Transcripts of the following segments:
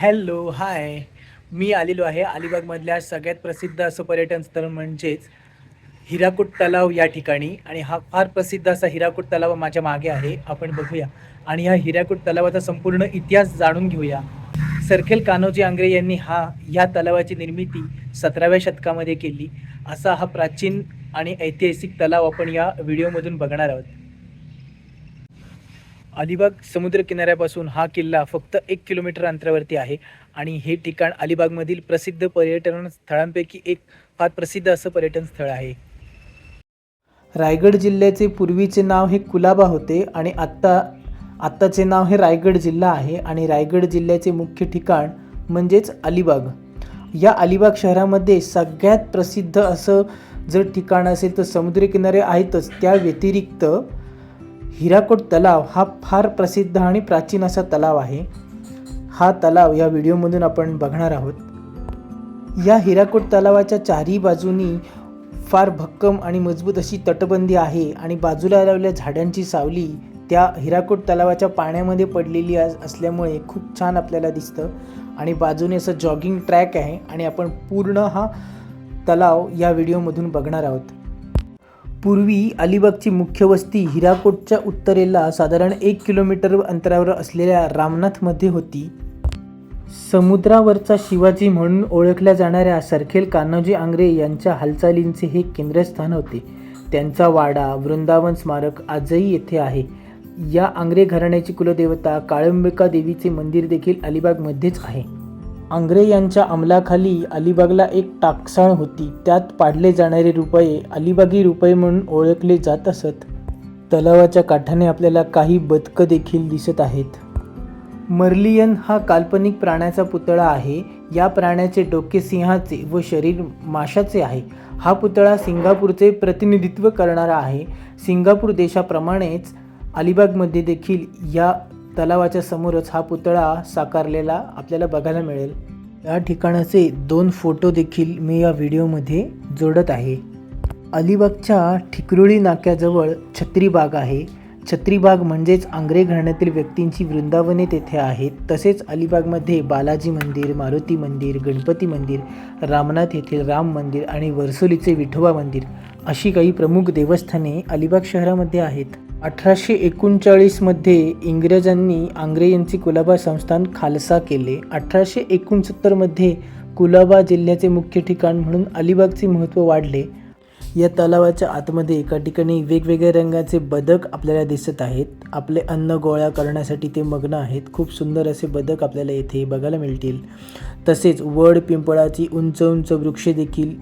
Hello hi. मी आलेलो आहे अलिबागमधल्या सगळ्यात प्रसिद्ध असं पर्यटन स्थळ म्हणजेच हिराकूट तलाव या ठिकाणी. आणि हा फार प्रसिद्ध असा हिराकूट तलाव माझ्या मागे आहे. आपण बघूया. आणि ह्या हिराकूट तलावाचा संपूर्ण इतिहास जाणून घेऊया. सरखेल कान्होजी आंग्रे यांनी हा या तलावाची निर्मिती सतराव्या शतकामध्ये केली. असा हा प्राचीन आणि ऐतिहासिक तलाव आपण या व्हिडिओमधून बघणार आहोत. अलिबाग समुद्र किनाऱ्यापासून हा किल्ला फक्त एक किलोमीटर अंतरावरती आहे आणि हे ठिकाण अलिबागमधील प्रसिद्ध पर्यटन स्थळांपैकी एक फार प्रसिद्ध असं पर्यटन स्थळ आहे. रायगड जिल्ह्याचे पूर्वीचे नाव हे कुलाबा होते आणि आत्ता आत्ताचे नाव हे रायगड जिल्हा आहे आणि रायगड जिल्ह्याचे मुख्य ठिकाण म्हणजेच अलिबाग. या अलिबाग शहरामध्ये सगळ्यात प्रसिद्ध असं जर ठिकाण असेल तर समुद्रकिनारे आहेतच. त्या व्यतिरिक्त हिराकोट तलाव हा फार प्रसिद्ध आणि प्राचीन असा तलाव आहे. हा तलाव या व्हिडिओमधून आपण बघणार आहोत. या हिराकोट तलावाच्या चारही बाजूनी फार भक्कम आणि मजबूत अशी तटबंदी आहे आणि बाजूला लावलेल्या झाडांची सावली त्या हिराकोट तलावाच्या पाण्यामध्ये पडलेली असल्यामुळे खूप छान आपल्याला दिसतं. आणि बाजूने असं जॉगिंग ट्रॅक आहे आणि आपण पूर्ण हा तलाव या व्हिडिओमधून बघणार आहोत. पूर्वी अलिबागची मुख्य वस्ती हिराकोटच्या उत्तरेला साधारण एक किलोमीटर अंतरावर असलेल्या रामनाथमध्ये होती. समुद्रावरचा शिवाजी म्हणून ओळखल्या जाणाऱ्या सरखेल कान्होजी आंग्रे यांच्या हालचालींचे हे केंद्रस्थान होते. त्यांचा वाडा वृंदावन स्मारक आजही येथे आहे. या आंग्रे घराण्याची कुलदेवता काळंबिका देवीचे मंदिर देखील अलिबागमध्येच आहे. आंग्रे यांच्या अंमलाखाली अलिबागला एक टाकसाळ होती. त्यात पाडले जाणारे रुपये अलिबागी रुपये म्हणून ओळखले जात असत. तलावाच्या काठाने आपल्याला काही बदकं देखील दिसत आहेत. मर्लियन हा काल्पनिक प्राण्याचा पुतळा आहे. या प्राण्याचे डोके सिंहाचे व शरीर माशाचे आहे. हा पुतळा सिंगापूरचे प्रतिनिधित्व करणारा आहे. सिंगापूर देशाप्रमाणेच अलिबागमध्ये देखील या तलावाच्या समोरच हा पुतळा साकारलेला आपल्याला बघायला मिळेल. या ठिकाणाचे दोन फोटो देखील मी या व्हिडिओमध्ये जोडत आहे. अलिबागच्या ठिकरुळी नाक्याजवळ छत्रीबाग आहे. छत्रीबाग म्हणजेच आंग्रे घराण्यातील व्यक्तींची वृंदावने तेथे आहेत. तसेच अलिबागमध्ये बालाजी मंदिर मारुती मंदिर गणपती मंदिर रामनाथ येथील राम मंदिर आणि वर्सोलीचे विठोबा मंदिर अशी काही प्रमुख देवस्थाने अलिबाग शहरामध्ये आहेत. अठराशे एकोणचाळीसमध्ये इंग्रजांनी आंग्रे यांचे कुलाबा संस्थान खालसा केले. अठराशे एकोणसत्तरमध्ये कुलाबा जिल्ह्याचे मुख्य ठिकाण म्हणून अलिबागचे महत्त्व वाढले. या तलावाच्या आतमध्ये एका ठिकाणी वेगवेगळ्या रंगाचे बदक आपल्याला दिसत आहेत. आपले अन्न गोळा करण्यासाठी ते मग्न आहेत. खूप सुंदर असे बदक आपल्याला येथे बघायला मिळतील. तसेच वड पिंपळाची उंच उंच वृक्षे देखील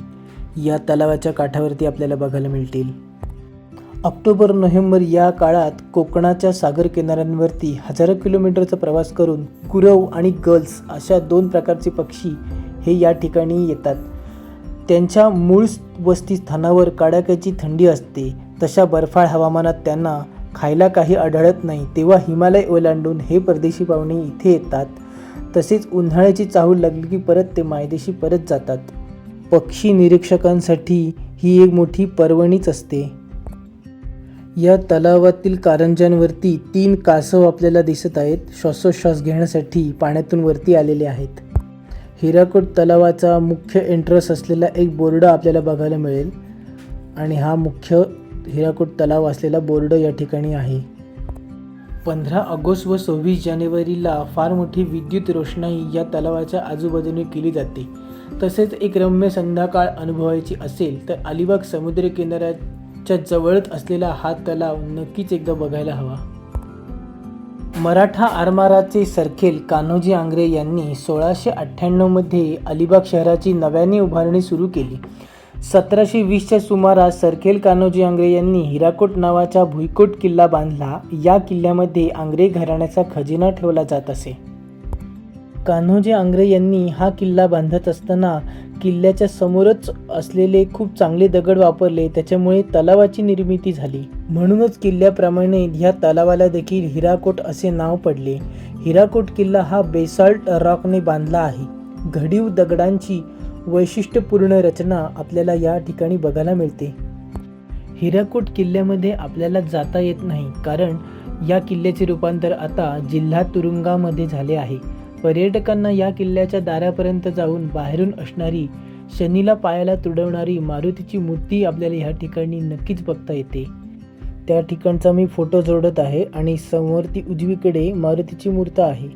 या तलावाच्या काठावरती आपल्याला बघायला मिळतील. ऑक्टोबर नोव्हेंबर या काळात कोकणाच्या सागर किनाऱ्यांवरती हजारो किलोमीटरचा प्रवास करून कुरव आणि गर्ल्स अशा दोन प्रकारचे पक्षी हे या ठिकाणी येतात. त्यांच्या मूळ वस्तीस्थानावर कडाक्याची थंडी असते. तशा बर्फाळ हवामानात त्यांना खायला काही आढळत नाही. तेव्हा हिमालय ओलांडून हे परदेशी पाहुणे इथे येतात. तसेच उन्हाळ्याची चाहूल लागली की परत ते मायदेशी परत जातात. पक्षी निरीक्षकांसाठी ही एक मोठी पर्वणीच असते. या तलावातील कारंज्यांवरती तीन कासव आपल्याला दिसत आहेत. श्वासोश्वास घेण्यासाठी पाण्यातून वरती आलेले आहेत. हिराकोट तलावाचा मुख्य एंट्रस असलेला एक बोर्ड आपल्याला बघायला मिळेल. आणि हा मुख्य हिराकोट तलाव असलेला बोर्ड या ठिकाणी आहे. पंधरा ऑगस्ट व सव्वीस जानेवारीला फार मोठी विद्युत रोषणाई या तलावाच्या आजूबाजूने केली जाते. तसेच एक रम्य संध्याकाळ अनुभवायची असेल तर अलिबाग समुद्र च्या जवळच असलेला हा तलाव नक्कीच एकदा बघायला हवा. मराठा आरमाराचे सरखेल कान्होजी आंग्रे यांनी सोळाशे अठ्ठ्याण्णवमध्ये अलिबाग शहराची नव्याने उभारणी सुरू केली. सतराशे वीसच्या सुमारास सरखेल कान्होजी आंग्रे यांनी हिराकोट नावाचा भुईकोट किल्ला बांधला. या किल्ल्यामध्ये आंग्रे घराण्याचा खजिना ठेवला जात असे. कान्होजी आंग्रे यांनी हा किल्ला बांधत असताना किल्ल्याच्या समोरच असलेले खूप चांगले दगड वापरले त्याच्यामुळे तलावाची निर्मिती झाली. म्हणूनच किल्ल्याप्रमाणे ह्या तलावाला देखील हिराकोट असे नाव पडले. हिराकोट किल्ला हा बेसाल्ट रॉकने बांधला आहे. घडीव दगडांची वैशिष्ट्यपूर्ण रचना आपल्याला या ठिकाणी बघायला मिळते. हिराकोट किल्ल्यामध्ये आपल्याला जाता येत नाही कारण या किल्ल्याचे रूपांतर आता जिल्हा तुरुंगामध्ये झाले आहे. पर्यटकांना या किल्ल्याच्या दारापर्यंत जाऊन बाहेरून असणारी शनीला पायाला तुडवणारी मारुतीची मूर्ती आपल्याला ह्या ठिकाणी नक्कीच बघता येते. त्या ठिकाणचा मी फोटो जोडत आहे आणि समोर ती उजवीकडे मारुतीची मूर्त आहे.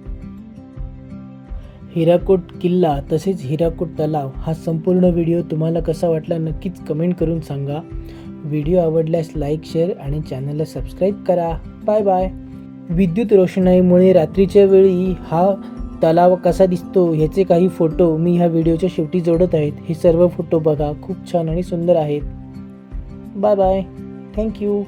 हिराकोट किल्ला तसेच हिराकोट तलाव हा संपूर्ण व्हिडिओ तुम्हाला कसा वाटला नक्कीच कमेंट करून सांगा. व्हिडिओ आवडल्यास लाईक शेअर आणि चॅनलला सबस्क्राईब करा. Bye bye. विद्युत रोषणाईमुळे रात्रीच्या वेळी हा तलाव कसा दिसतो ह्याचे काही फोटो मी ह्या व्हिडिओच्या शेवटी जोडत आहेत. हे सर्व फोटो बघा. खूप छान आणि सुंदर आहेत. Bye bye. थँक्यू